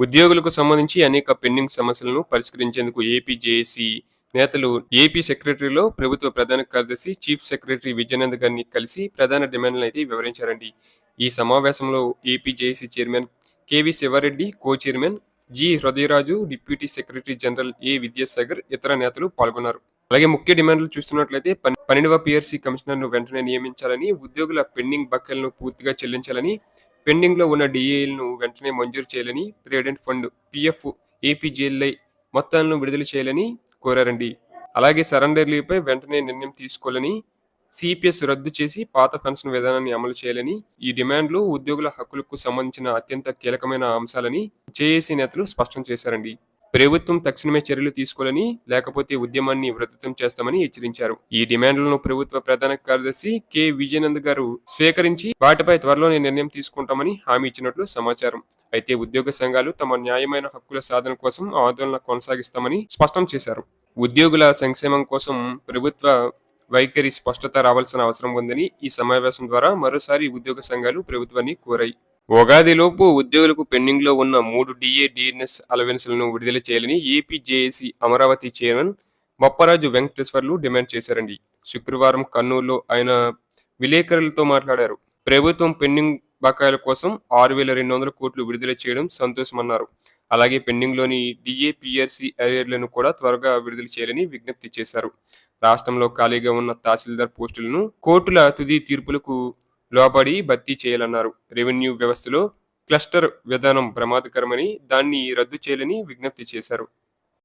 ఉద్యోగులకు సంబంధించి అనేక పెండింగ్ సమస్యలను పరిష్కరించేందుకు ఏపీ జేఏసీ నేతలు ఏపీ సెక్రటరీలో ప్రభుత్వ ప్రధాన కార్యదర్శి చీఫ్ సెక్రటరీ విజయనంద్ గారిని కలిసి ప్రధాన డిమాండ్లను అయితే వివరించారండి. ఈ సమావేశంలో AP JAC chairman KV Sivareddy co chairman G Hrudayaraju deputy secretary general A Vidyasagar ఇతర నేతలు పాల్గొన్నారు. అలాగే ముఖ్య డిమాండ్లు చూస్తున్నట్లయితే పన్నెండవ పిఆర్సీ కమిషనర్ను వెంటనే నియమించాలని ఉద్యోగుల పెండింగ్ బకాయిలను పూర్తిగా చెల్లించాలని పెండింగ్లో ఉన్న డిఏలను వెంటనే మంజూరు చేయాలని ప్రివిడెంట్ ఫండ్ పిఎఫ్ ఏపీజేఎల్ఐ మొత్తాలను విడుదల చేయాలని కోరారండి. అలాగే సరెండర్ లీవ్పై వెంటనే నిర్ణయం తీసుకోవాలని సిపిఎస్ రద్దు చేసి పాత పెన్షన్ విధానాన్ని అమలు చేయాలని ఈ డిమాండ్లు ఉద్యోగుల హక్కులకు సంబంధించిన అత్యంత కీలకమైన అంశాలని జేఏసీ నేతలు స్పష్టం చేశారండి. ప్రభుత్వం తక్షణమే చర్యలు తీసుకోవాలని లేకపోతే ఉద్యమాన్ని వృద్ధతం చేస్తామని హెచ్చరించారు. ఈ డిమాండ్లను ప్రభుత్వ ప్రధాన కార్యదర్శి కె. విజయనంద్ గారు స్వీకరించి వాటిపై త్వరలోనే నిర్ణయం తీసుకుంటామని హామీ ఇచ్చినట్లు సమాచారం. అయితే ఉద్యోగ సంఘాలు తమ న్యాయమైన హక్కుల సాధన కోసం ఆందోళన కొనసాగిస్తామని స్పష్టం చేశారు. ఉద్యోగుల సంక్షేమం కోసం ప్రభుత్వ వైఖరి స్పష్టత రావాల్సిన అవసరం ఉందని ఈ సమావేశం ద్వారా మరోసారి ఉద్యోగ సంఘాలు ప్రభుత్వాన్ని కోరాయి. ఉగాదిలోపు ఉద్యోగులకు పెండింగ్లో ఉన్న మూడు డిఏ డిఎన్ఎస్ అలవెన్స్లను విడుదల చేయాలని AP JAC Amaravati chairman Bopparaju Venkateswarlu demand చేశారండి. శుక్రవారం కర్నూలులో ఆయన విలేకరులతో మాట్లాడారు. ప్రభుత్వం పెండింగ్ బకాయిల కోసం ఆరు వేల రెండు వందల కోట్లు విడుదల చేయడం సంతోషమన్నారు. అలాగే పెండింగ్లోని డిఏ పిఆర్సీ అరియర్లను కూడా త్వరగా విడుదల చేయాలని విజ్ఞప్తి చేశారు. రాష్ట్రంలో ఖాళీగా ఉన్న తహసీల్దార్ పోస్టులను కోర్టుల తుది తీర్పులకు లోబడి భర్తీ చేయాలన్నారు. రెవెన్యూ వ్యవస్థలో క్లస్టర్ విధానం ప్రమాదకరమని దాన్ని రద్దు చేయాలని విజ్ఞప్తి చేశారు.